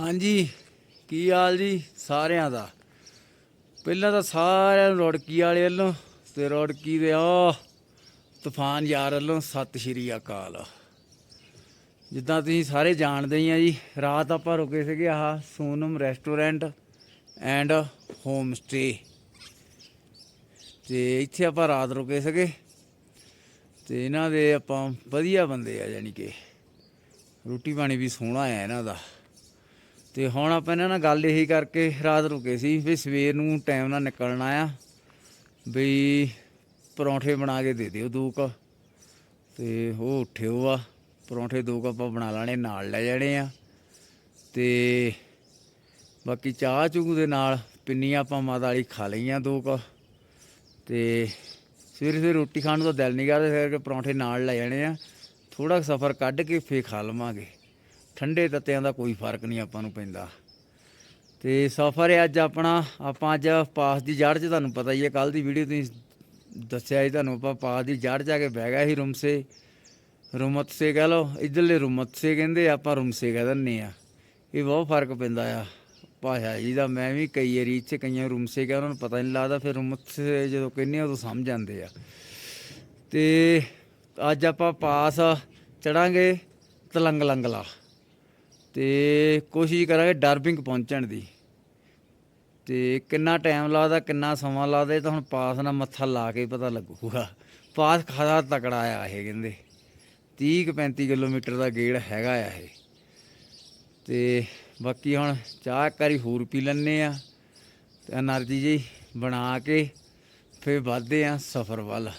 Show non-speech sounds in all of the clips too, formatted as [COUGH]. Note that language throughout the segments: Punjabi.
ਹਾਂਜੀ, ਕੀ ਹਾਲ ਜੀ ਸਾਰਿਆਂ ਦਾ? ਪਹਿਲਾਂ ਤਾਂ ਸਾਰਿਆਂ ਨੂੰ ਰੋੜਕੀ ਵਾਲੇ ਵੱਲੋਂ ਤੇ ਰੋੜਕੀ ਦੇ ਆ ਤੂਫਾਨ ਯਾਰ ਵੱਲੋਂ ਸਤਿ ਸ਼੍ਰੀ ਅਕਾਲ। ਜਿੱਦਾਂ ਤੁਸੀਂ ਸਾਰੇ ਜਾਣਦੇ ਹੀ ਆ ਜੀ, ਰਾਤ ਆਪਾਂ ਰੁਕੇ ਸੀਗੇ ਆਹ Sonam restaurant and home stay ਤੇ ਇੱਥੇ ਆਪਾਂ ਰਾਤ ਰੁਕੇ ਸੀਗੇ ਤੇ ਇਹਨਾਂ ਦੇ ਆਪਾਂ ਵਧੀਆ ਬੰਦੇ ਆ ਯਾਨੀ ਕਿ। ਰੋਟੀ ਪਾਣੀ ਵੀ ਸੋਹਣਾ ਆ ਇਹਨਾਂ ਦਾ। ਤੇ ਹੁਣ ਆਪਾਂ ਇਹਨਾਂ ਨਾਲ ਗੱਲ ਇਹੀ ਕਰਕੇ ਰਾਤ ਰੁਕੇ ਸੀ ਵੀ ਸਵੇਰ ਨੂੰ ਟਾਈਮ ਨਾਲ ਨਿਕਲਣਾ ਆ ਵੀ ਪਰੌਂਠੇ ਬਣਾ ਕੇ ਦੇ ਦਿਓ ਦੋ ਕੁ। ਤੇ ਉਹ ਉੱਠਿਓ ਆ, ਪਰੌਂਠੇ ਦੋ ਕੁ ਆਪਾਂ ਬਣਾ ਲਾਣੇ, ਨਾਲ ਲੈ ਜਾਣੇ ਆ। ਤੇ ਬਾਕੀ ਚਾਹ ਚੂਹ ਦੇ ਨਾਲ ਪਿੰਨੀਆਂ ਆਪਾਂ ਮਾਤਾ ਵਾਲੀ ਖਾ ਲਈਆਂ ਦੋ ਕੁ। ਤੇ ਸਵੇਰੇ ਸਵੇਰੇ ਰੋਟੀ ਖਾਣ ਨੂੰ ਤਾਂ ਦਿਲ ਨਹੀਂ ਕਰਦਾ, ਫਿਰ ਪਰੌਂਠੇ ਨਾਲ ਲੈ ਜਾਣੇ ਆ। ਥੋੜਾ ਸਫ਼ਰ ਕੱਢ ਕੇ ਫੇਰ ਖਾ ਲਵਾਂਗੇ। ਠੰਡੇ ਤੱਤਿਆਂ ਦਾ ਕੋਈ ਫ਼ਰਕ ਨਹੀਂ ਆਪਾਂ ਨੂੰ ਪੈਂਦਾ। ਤੇ ਸਫ਼ਰ ਹੈ ਅੱਜ ਆਪਣਾ, ਆਪਾਂ ਅੱਜ ਪਾਸ ਦੀ ਜੜ 'ਚ ਤੁਹਾਨੂੰ ਪਤਾ ਹੀ ਹੈ ਕੱਲ ਦੀ ਵੀਡੀਓ ਤੁਸੀਂ ਦੱਸਿਆ ਸੀ ਤੁਹਾਨੂੰ, ਆਪਾਂ ਪਾਸ ਦੀ ਜੜ 'ਚ ਆ ਕੇ ਬਹਿ ਗਿਆ ਸੀ ਰੁਮਸੇ ਰੁਮਤ ਸੇ ਕਹ ਲਓ, ਇਧਰਲੇ ਰੁਮਤ ਸੇ ਕਹਿੰਦੇ ਆਪਾਂ ਰੁਮਸੇ ਕਹਿ ਦਿੰਦੇ ਆ ਇਹ ਬਹੁਤ ਫ਼ਰਕ ਪੈਂਦਾ ਆ। ਭਾਸ਼ਾ ਜੀ ਦਾ, ਮੈਂ ਵੀ ਕਈ ਏਰੀ 'ਚ ਕਈਆਂ ਰੁਮਸੇ ਕਿਹਾ ਉਹਨਾਂ ਨੂੰ ਪਤਾ ਨਹੀਂ ਲੱਗਦਾ, ਫਿਰ ਰੁਮਤ ਸੇ ਜਦੋਂ ਕਹਿੰਦੇ ਆ ਉਦੋਂ ਸਮਝ ਆਉਂਦੇ ਆ। ਤੇ ਅੱਜ ਆਪਾਂ ਪਾਸ ਚੜਾਂਗੇ ਤਲੰਗ ਲੰਗਲਾ ਤੇ ਕੋਸ਼ਿਸ਼ ਕਰਾਂਗੇ ਡਰਬਿੰਗ ਪਹੁੰਚਣ ਦੀ। ਤੇ ਕਿੰਨਾ ਟਾਈਮ ਲੱਗਦਾ ਕਿੰਨਾ ਸਮਾਂ ਲੱਗਦਾ ਇਹ ਤਾਂ ਹੁਣ ਪਾਸ ਨਾਲ ਮੱਥਾ ਲਾ ਕੇ ਪਤਾ ਲੱਗੂਗਾ। ਪਾਸ ਖਾਸਾ ਤਕੜਾ ਆ ਇਹ ਕਹਿੰਦੇ। 30 35 ਕਿਲੋਮੀਟਰ ਦਾ ਗੇੜ ਹੈਗਾ ਆ ਇਹ। ਤੇ ਬਾਕੀ ਹੁਣ ਚਾਹ ਕਰੀ ਹੋਰ ਪੀ ਲੈਣੇ ਆ ਤੇ એનર્ਜੀ ਜੀ ਬਣਾ ਕੇ ਫੇਰ ਵਧਦੇ ਆ ਸਫ਼ਰ ਵੱਲ।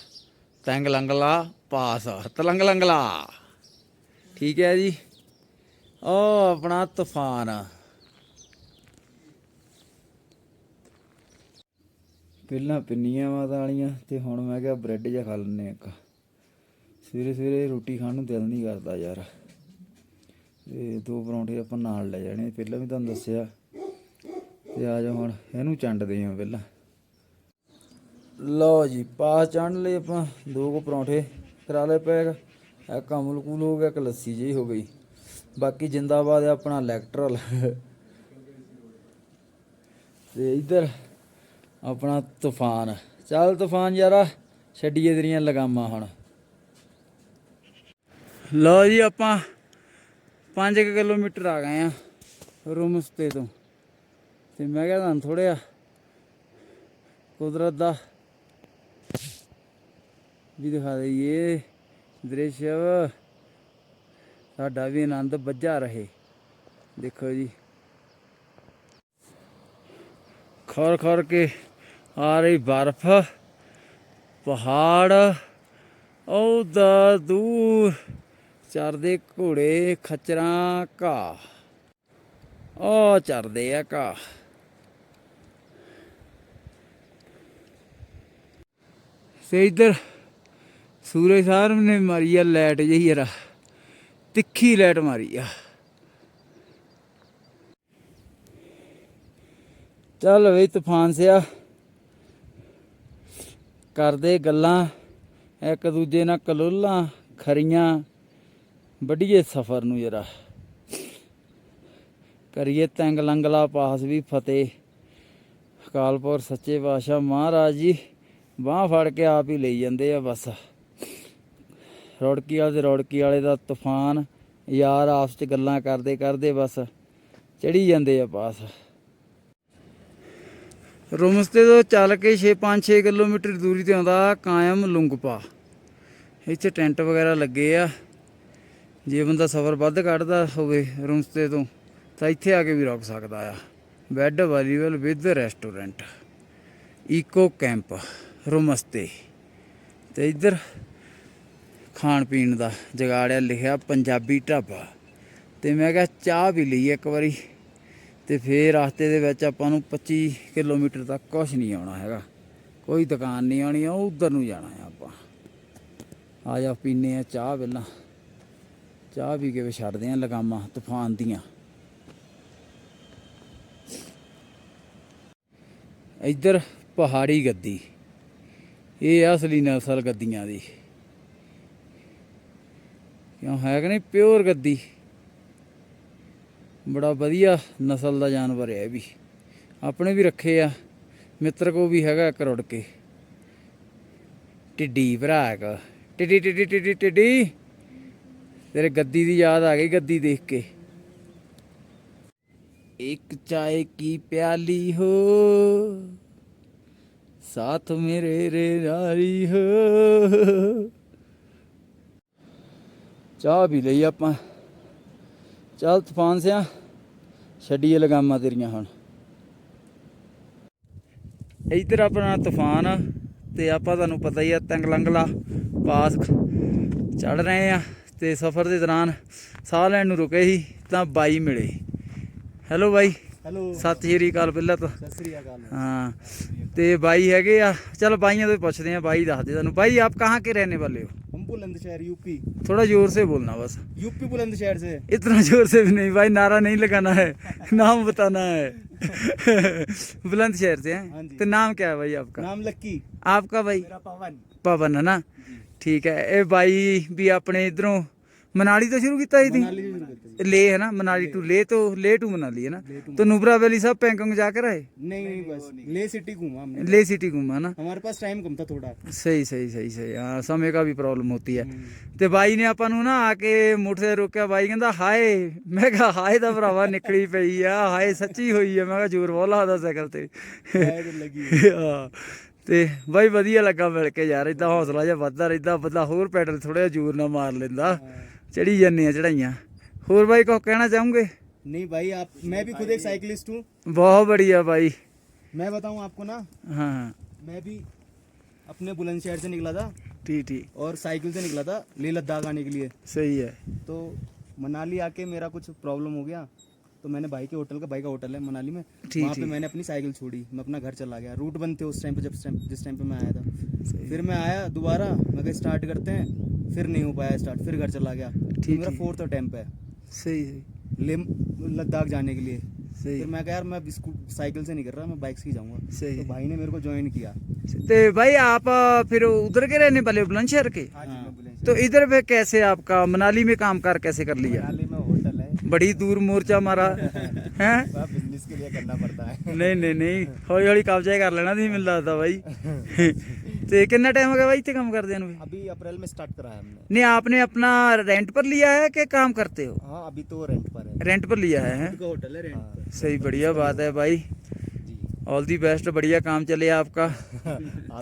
ਤੰਗ ਲੰਗਲਾ, ਪਾਸ, ਤਲੰਗ ਲੰਗਲਾ। ਠੀਕ ਹੈ ਜੀ। ਉਹ ਆਪਣਾ ਤੂਫਾਨ ਪਹਿਲਾਂ ਪਿੰਨੀਆਂ ਮਾਤਾ ਵਾਲੀਆਂ ਤੇ ਹੁਣ ਮੈਂ ਕਿਹਾ ਬ੍ਰੈਡ ਜਿਹਾ ਖਾ ਲੈਨੇ ਇੱਕ। ਸਵੇਰੇ ਸਵੇਰੇ ਰੋਟੀ ਖਾਣ ਨੂੰ ਦਿਲ ਨਹੀਂ ਕਰਦਾ ਯਾਰ। ਤੇ ਦੋ ਪਰੌਂਠੇ ਆਪਾਂ ਨਾਲ ਲੈ ਜਾਣੇ, ਪਹਿਲਾਂ ਵੀ ਤੁਹਾਨੂੰ ਦੱਸਿਆ। ਤੇ ਆ ਜਾ ਹੁਣ, ਇਹਨੂੰ ਚੰਡਦੇ ਹਾਂ ਪਹਿਲਾਂ। ਲਓ ਜੀ ਪਾ ਚੰਡ ਲਈ ਆਪਾਂ ਦੋ ਕੋ ਪਰੌਂਠੇ। ਕਰਾ ਲਏ ਪੈਕ। ਇੱਕ ਅਮੁਲ ਕੂਲ ਹੋ ਗਿਆ, ਇੱਕ ਲੱਸੀ ਜਿਹੀ ਹੋ ਗਈ। ਬਾਕੀ ਜਿੰਦਾਬਾਦ ਹੈ ਆਪਣਾ ਇਲੈਕਟਰਲ ਤੇ ਇੱਧਰ ਆਪਣਾ ਤੂਫਾਨ। ਚੱਲ ਤੂਫਾਨ ਯਾਰਾ, ਛੱਡੀਏ ਤੇਰੀਆਂ ਲਗਾਮਾਂ ਹੁਣ। ਲਓ ਜੀ ਆਪਾਂ 5 ਕਿਲੋਮੀਟਰ ਆ ਗਏ ਆ ਰੂਮਸਤੇ ਤੋਂ। ਤੇ ਮੈਂ ਕਿਹਾ ਤੁਹਾਨੂੰ ਥੋੜਿਆ ਕੁਦਰਤ ਦਾ ਵੀ ਦਿਖਾ ਦਈਏ। ਦ੍ਰਿਸ਼। ਸਾਡਾ ਵੀ ਆਨੰਦ ਵੱਜਾ ਰਹੇ। ਦੇਖੋ ਜੀ। ਖਰ ਖਰ ਕੇ ਆ ਰਹੀ ਬਰਫ਼। ਪਹਾੜ ਉਹਦਾ ਦੂਰ ਚਰਦੇ ਘੋੜੇ ਖਚਰਾਂ ਘਾਹ ਉਹ ਚਰਦੇ ਆ ਘਾਹ ਸੇ ਇਧਰ ਸੂਰਜ ਸਾਹਿਬ ਨੇ ਮਾਰੀ ਆ ਲਾਈਟ ਜਿਹੀ ਯਾਰ ਤਿੱਖੀ ਲਾਈਟ ਮਾਰੀ ਆ। ਚੱਲ ਵੇ ਤੂਫਾਨ ਸਿਆ। ਕਰਦੇ ਗੱਲਾਂ, ਇੱਕ ਦੂਜੇ ਨਾਲ ਕਲੋਲਾਂ, ਖਰੀਆਂ। ਵੱਡੀਏ ਸਫ਼ਰ ਨੂੰ ਜਰਾ। ਕਰੀਏ ਤੰਗ ਲੰਗਲਾ ਪਾਸ ਵੀ ਫਤਿਹ। ਅਕਾਲਪੁਰ ਸੱਚੇ ਪਾਤਸ਼ਾਹ ਮਹਾਰਾਜ ਜੀ, ਬਾਹ ਫੜ ਕੇ ਆਪ ਹੀ ਲਈ ਜਾਂਦੇ ਆ ਬਸ। ਰੌੜਕੀ ਵਾਲੇ ਤੇ ਰੌੜਕੀ ਵਾਲੇ ਦਾ ਤੂਫਾਨ, ਯਾਰ ਆਪਸ ਚ ਗੱਲਾਂ ਕਰਦੇ ਕਰਦੇ ਬਸ ਚੜੀ ਜਾਂਦੇ ਆ ਪਾਸ। ਰੁਮਸਤੇ ਤੋਂ ਚੱਲ ਕੇ 6 5 6 ਕਿਲੋਮੀਟਰ ਦੂਰੀ ਤੇ ਆਉਂਦਾ ਕਾਇਮ ਲੁੰਗਪਾ। ਇੱਥੇ ਟੈਂਟ ਵਗੈਰਾ ਲੱਗੇ ਆ। ਜੇ ਬੰਦਾ ਸਫ਼ਰ ਵੱਧ ਕੱਢਦਾ ਹੋਵੇ ਰੁਮਸਤੇ ਤੋਂ, ਤਾਂ ਇੱਥੇ ਆ ਕੇ ਵੀ ਰੁਕ ਸਕਦਾ ਆ। Bed ਵਾਲੀਵਲ with restaurant. Eco camp, Rumtse. ਤੇ ਇੱਧਰ ਖਾਣ ਪੀਣ ਦਾ ਜਗਾੜਿਆ ਲਿਖਿਆ ਪੰਜਾਬੀ ਢਾਬਾ। ਤੇ ਮੈਂ ਕਿਹਾ ਚਾਹ ਵੀ ਲਈ ਇੱਕ ਵਾਰੀ। ਤੇ ਫੇਰ ਰਸਤੇ ਦੇ ਵਿੱਚ ਆਪਾਂ ਨੂੰ 25 ਕਿਲੋਮੀਟਰ ਤੱਕ ਕੁਝ ਨਹੀਂ ਆਉਣਾ ਹੈਗਾ। ਕੋਈ ਦੁਕਾਨ ਨਹੀਂ ਆਉਣੀ ਆ ਉਧਰ ਨੂੰ ਜਾਣਾ ਆ ਆਪਾਂ। ਆ ਜਾ ਪੀਨੇ ਆ ਚਾਹ ਪਹਿਲਾਂ। ਚਾਹ ਪੀ ਕੇ ਛੱਡਦੇ ਆ ਲਗਾਮਾਂ, ਤੂਫਾਨ ਦੀਆਂ। ਇੱਧਰ ਪਹਾੜੀ ਗੱਦੀ। ਇਹ ਆ ਅਸਲੀ ਨਸਲ ਗੱਦੀਆਂ ਦੀ। ਕਿਉਂ ਹੈ ਕਿ ਨਹੀਂ? ਪਿਓਰ ਗੱਦੀ। ਬੜਾ ਵਧੀਆ ਨਸਲ ਦਾ ਜਾਨਵਰ ਹੈ ਇਹ ਵੀ। ਆਪਣੇ ਵੀ ਰੱਖੇ ਆ। ਮਿੱਤਰ ਕੋ ਵੀ ਹੈਗਾ ਇੱਕ ਰੁੜ ਕੇ। ਟਿੱਡੀ ਭਰਾ ਹੈਗਾ। ਟਿੱਡੀ ਟਿੱਡੀ ਟਿੱਡੀ ਟਿੱਡੀ ਤੇਰੇ ਗੱਦੀ ਦੀ ਯਾਦ ਆ ਗਈ ਗੱਦੀ ਦੇਖ ਕੇ। ਇੱਕ ਚਾਏ ਕੀ ਪਿਆਲੀ ਹੋ? ਸਾਥ ਮੇਰੇ ਰੇ ਨਾਰੀ ਹੋ? ਚਾਹ ਵੀ ਲਈ ਆਪਾਂ। ਚੱਲ ਤੂਫਾਨ ਸਿਆ ਛੱਡੀਏ ਲਗਾਮਾਂ ਤੇਰੀਆਂ ਹੁਣ। ਇੱਧਰ ਆਪਣਾ ਤੂਫਾਨ ਤੇ ਆਪਾਂ ਤੁਹਾਨੂੰ ਪਤਾ ਹੀ ਆ ਤੰਗਲੰਗਲਾ ਪਾਸ ਚੜ ਰਹੇ ਆ ਤੇ ਸਫ਼ਰ ਦੇ ਦੌਰਾਨ ਸਾਹ ਲੈਣ ਨੂੰ ਰੁਕੇ ਸੀ ਤਾਂ ਬਾਈ ਮਿਲੇ। ਹੈਲੋ ਬਾਈ। ਹੈਲੋ। ਸਤਿ ਸ਼੍ਰੀ ਅਕਾਲ ਪਹਿਲਾਂ ਤਾਂ। ਸਤਿ ਸ਼੍ਰੀ ਅਕਾਲ। ਹਾਂ ਤੇ ਬਾਈ ਹੈਗੇ ਆ। ਚਲ ਬਾਈਆਂ ਤੋਂ ਪੁੱਛਦੇ ਆ ਬਾਈ ਦੱਸਦੇ ਤੁਹਾਨੂੰ। ਬਾਈ ਆਪ ਕਹਾਂ ਕੇ ਰਹਿਣੇ ਵਾਲੇ ਹੋ? बुलंदशहर यूपी। थोड़ा ज़ोर से बोलना बस। यूपी बुलंदशहर से। इतना ज़ोर से भी नहीं भाई नारा नहीं लगाना है नाम बताना है। बुलंदशहर से है? हाँ तो नाम क्या है भाई आपका? नाम लक्की। आपका भाई? पवन। पवन है ना? ठीक है ए भाई भी अपने इधरों ਮਨਾਲੀ ਤੋਂ ਸ਼ੁਰੂ ਕੀਤਾ ਸੀ मनाली से शुरू करते हैं। ਤੁਸੀਂ ਲੇ ਹੈ ਨਾ ਮਨਾਲੀ ਟੂ ਲੇ ਤੋਂ ਲੇ ਟੂ ਮਨਾਲੀ है ना तो नुब्रा वैली सब पैंगोंग जाकर आए नहीं नहीं बस ले सिटी घूमा हमने ले सिटी घूमा ना हमारे पास टाइम कम था थोड़ा ਸਹੀ ਸਹੀ ਸਹੀ ਸਹੀ ਹਾਂ ਸਮੇਂ ਦਾ ਵੀ ਪ੍ਰੋਬਲਮ ਹੁੰਦੀ ਹੈ ਤੇ ਬਾਈ ਨੇ ਆਪਾਂ ਨੂੰ ਨਾ ਆ ਕੇ ਮੋਟਰ ਤੇ ਰੋਕਿਆ ਬਾਈ ਕਹਿੰਦਾ ਹਾਏ ਮੈਂ ਕਿਹਾ ਹਾਏ ਦਾ ਭਰਾਵਾ ਨਿਕਲੀ ਪਈ ਆ ਹਾਏ ਸੱਚੀ ਹੋਈ ਆ ਮੈਂ ਕਿਹਾ ਜ਼ੋਰ ਬਹੁਤ ਲੱਗਦਾ ਸਾਈਕਲ ਤੇ शायद लगी ਹਾਂ ਤੇ ਬਾਈ ਵਧੀਆ ਲੱਗਾ ਮਿਲ ਕੇ ਯਾਰ ਇਦਾਂ ਹੌਸਲਾ ਜਿਹਾ ਵੱਧਦਾ ਰਹਿੰਦਾ ਬੰਦਾ ਹੋਰ ਪੈਡਲ ਥੋੜਾ ਜਿਹਾ ਜ਼ੋਰ ਨਾਲ ਮਾਰ ਲੈਂਦਾ ਚੜੀ ਜਾਂਦੇ ਆ ਚੜਾਈਆਂ ਹੋਰ ਬਾਈ ਕੁਝ ਕਹਿਣਾ ਚਾਹੋਗੇ नहीं भाई आप मैं भी खुद एक साइकिलिस्ट हूँ ਬਹੁਤ ਬੜੀਆ ਬਾਈ मैं बताऊँ आपको ना ਹਾਂ मैं भी अपने बुलंदशहर से निकला था ਠੀਕ ਠੀਕ और साइकिल से निकला था लेह लद्दाख आने के लिए ਸਹੀ ਹੈ तो मनाली आके मेरा कुछ प्रॉब्लम हो गया तो मैंने भाई के होटल का भाई का होटल है मनाली में ठीक, वहाँ पे ठीक। मैंने अपनी साइकिल छोड़ी मैं अपना घर चला गया रूट बंद थे उस टाइम पे जब टाइम जिस टाइम पे मैं आया था सही। फिर मैं आया दोबारा मैं कहा स्टार्ट करते हैं फिर नहीं हो पाया स्टार्ट फिर घर चला गया। तो ठीक मेरा फोर्थ अटैम्प है। सही है। लेम लद्दाख जाने के लिए। सही। फिर मैं कह यार मैं साइकिल से नहीं कर रहा मैं बाइक से ही जाऊँगा। सही तो भाई ने मेरे को ज्वाइन किया। तो भाई आप फिर उधर के रहने वाले बुलंदशहर के? हाँ तो इधर पे कैसे आपका मनाली में काम कार कैसे कर लिया? मनाली में होटल है। बड़ी दूर मोर्चा मारा। [LAUGHS] है? बिज़नेस के लिए करना पड़ता है। नहीं नहीं नहीं। हौली हौली कब्जा कर लेना नहीं मिल रहा था भाई। [LAUGHS] ਤੇ कितना टाइम हो गया भाई इतने काम करते हैं अभी अप्रैल में स्टार्ट करा है हमने नहीं आपने अपना रेंट पर लिया है कि काम करते हो हाँ अभी तो रेंट पर है रेंट पर लिया है, है? होटल है रेंट पर। सही बढ़िया बात है भाई ऑल दी बेस्ट बढ़िया काम चले आपका। [LAUGHS] [LAUGHS]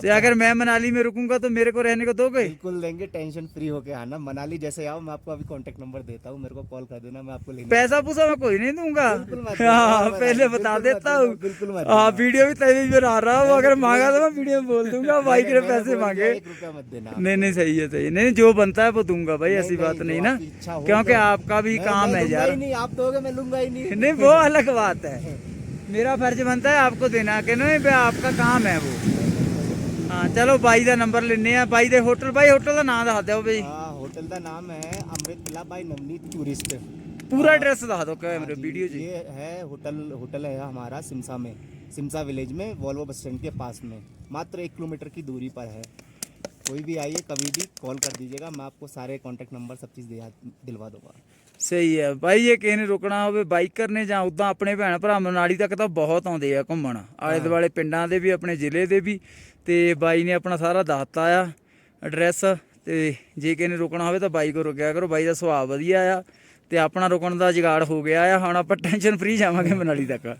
तो अगर मैं मनाली में रुकूँगा तो मेरे को रहने को दोगे? बिल्कुल लेंगे टेंशन फ्री होके आना। मनाली जैसे आओ मैं आपको अभी कांटेक्ट नंबर देता हूँ मेरे को कॉल कर देना मैं आपको लेने पैसा पूसा मैं कोई नहीं दूँगा। [LAUGHS] हाँ पहले बता देता हूँ। बिल्कुल हाँ वीडियो भी तभी भी आ रहा हूँ अगर मांगा तो मैं वीडियो में बोल दूँगा भाई के पैसे मांगे। नहीं नहीं सही है सही नहीं जो बनता है वो दूँगा भाई ऐसी बात नहीं, ना। क्योंकि तो- आपका भी काम है यार। नहीं आप दोगे मैं लूँगा ही नहीं वो अलग बात है। मेरा फ़र्ज़ बनता है आपको देना कि नहीं भाई आपका काम है वो। हाँ चलो बाई का नंबर लेने हैं। बाई दे होटल भाई होटल का नाम दस दो भाई। हाँ होटल का नाम है Amrit villa by Navneet tourist. पूरा एड्रेस दस दो क्या मेरे वीडियो जी। ये है होटल होटल है हमारा सिमसा में। सिमसा विलेज में वॉल्वो बस स्टैंड के पास में। मात्र एक किलोमीटर की दूरी पर है। कोई भी आइए कभी भी कॉल कर दीजिएगा। मैं आपको सारे कॉन्टैक्ट नंबर सब चीज़ दिलवा दूँगा। ਸਹੀ ਹੈ ਭਾਈ ਜੇ ਕਿਸੇ ਨੇ ਰੁਕਣਾ ਹੋਵੇ ਬਾਈਕਰ ਨੇ ਜਾਂ ਉਦਾਂ ਆਪਣੇ ਭੈਣ ਭਰਾ ਮਨਾਲੀ ਤੱਕ ਤਾਂ ਬਹੁਤ ਆਉਂਦੇ ਆ ਘੁੰਮਣ। ਆਲੇ ਦੁਆਲੇ ਪਿੰਡਾਂ ਦੇ ਵੀ ਆਪਣੇ ਜ਼ਿਲ੍ਹੇ ਦੇ ਵੀ। ਤੇ ਬਾਈ ਨੇ ਆਪਣਾ ਸਾਰਾ ਦੱਸਤਾ ਆ ਐਡਰੈਸ ਤੇ ਜੇ ਕਿਸੇ ਨੇ ਰੁਕਣਾ ਹੋਵੇ ਤਾਂ ਬਾਈ ਕੋ ਰੁਕਿਆ ਕਰੋ। ਬਾਈ ਦਾ ਸੁਭਾਅ ਵਧੀਆ ਆ ਤੇ ਆਪਣਾ ਰੁਕਣ ਦਾ ਜਗਾੜ ਹੋ ਗਿਆ ਆ। ਹੁਣ ਆਪਾਂ ਟੈਨਸ਼ਨ ਫ੍ਰੀ ਜਾਵਾਂਗੇ ਮਨਾਲੀ ਤੱਕ।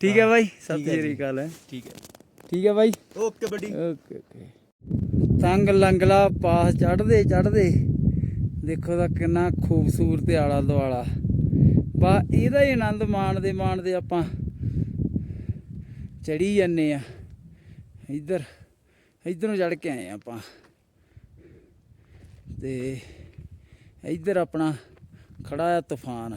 ਠੀਕ ਹੈ। ਬਾਈ? ਸਤਿ ਸ੍ਰੀ ਅਕਾਲ ਹੈ ਠੀਕ ਹੈ ਠੀਕ ਹੈ ਬਾਈ? Okay buddy. Okay okay. Tanglangla pass ਚੜਦੇ ਚੜਦੇ ਦੇਖੋ ਤਾਂ ਕਿੰਨਾ ਖੂਬਸੂਰਤ ਆਲਾ ਦੁਆਲਾ। ਬਾ, ਇਹਦਾ ਹੀ ਆਨੰਦ ਮਾਣਦੇ ਮਾਣਦੇ ਆਪਾਂ ਚੜੀ ਜਾਂਦੇ ਆ। ਇੱਧਰ, ਇੱਧਰੋਂ ਚੜ ਕੇ ਆਏ ਆ ਆਪਾਂ। ਤੇ ਇੱਧਰ ਆਪਣਾ ਖੜਾ ਆ ਤੂਫਾਨ।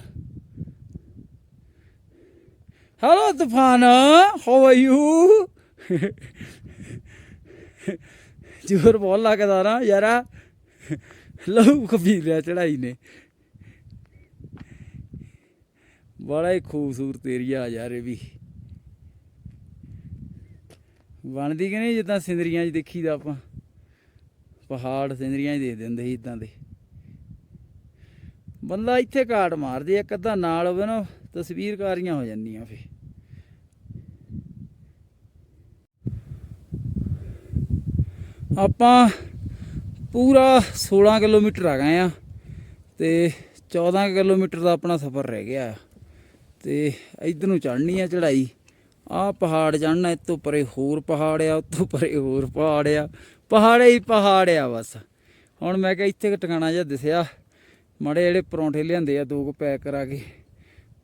ਹੈਲੋ ਤੂਫਾਨ ਹਾਊ ਆਰ ਯੂ ਜ਼ੋਰ ਬਹੁਤ ਲੱਗਦਾ ਨਾ ਯਾਰਾ। ਲਹੂ ਖਪੀਰ ਲਿਆ ਚੜਾਈ ਨੇ। ਬੜਾ ਹੀ ਖੂਬਸੂਰਤ ਏਰੀਆ ਯਾਰ ਇਹ ਵੀ ਬਣਦੀ ਕਿ ਨਹੀਂ ਜਿੱਦਾਂ ਸਿੰਦਰੀਆਂ 'ਚ ਦੇਖੀਦਾ ਆਪਾਂ? ਪਹਾੜ ਸਿੰਦਰੀਆਂ 'ਚ ਦੇ ਦਿੰਦੇ ਸੀ ਇਦਾਂ ਦੇ। ਬੰਦਾ ਇੱਥੇ ਕਾਟ ਮਾਰਦੇ, ਇੱਕ ਅੱਧਾ ਨਾਲ ਹੋਵੇ ਨਾ, ਤਸਵੀਰਕਾਰੀਆਂ ਹੋ ਜਾਂਦੀਆਂ ਫੇ ਆਪਾਂ ਪੂਰਾ 16 ਕਿਲੋਮੀਟਰ ਆ ਗਏ ਆ ਤੇ 14 ਕਿਲੋਮੀਟਰ ਦਾ ਆਪਣਾ ਸਫ਼ਰ ਰਹਿ ਗਿਆ। ਆ ਤੇ ਇਧਰ ਨੂੰ ਚੜ੍ਹਨੀ ਆ ਚੜ੍ਹਾਈ। ਆ ਪਹਾੜ ਚੜ੍ਹਨਾ ਇਹ ਤੋਂ ਪਰੇ ਹੋਰ ਪਹਾੜ ਆ ਉਤੋਂ ਪਰੇ ਹੋਰ ਪਹਾੜ ਆ। ਪਹਾੜੇ ਹੀ ਪਹਾੜ ਆ ਬਸ। ਹੁਣ ਮੈਂ ਕਿਹਾ ਇੱਥੇ ਕੁ ਟਿਕਾਣਾ ਜਿਹਾ ਦਿਸਿਆ। ਮਾੜੇ ਜਿਹੜੇ ਪਰੌਂਠੇ ਲਿਆਂਦੇ ਆ, ਦੋ ਕੁ ਪੈਕ ਕਰਾ ਕੇ,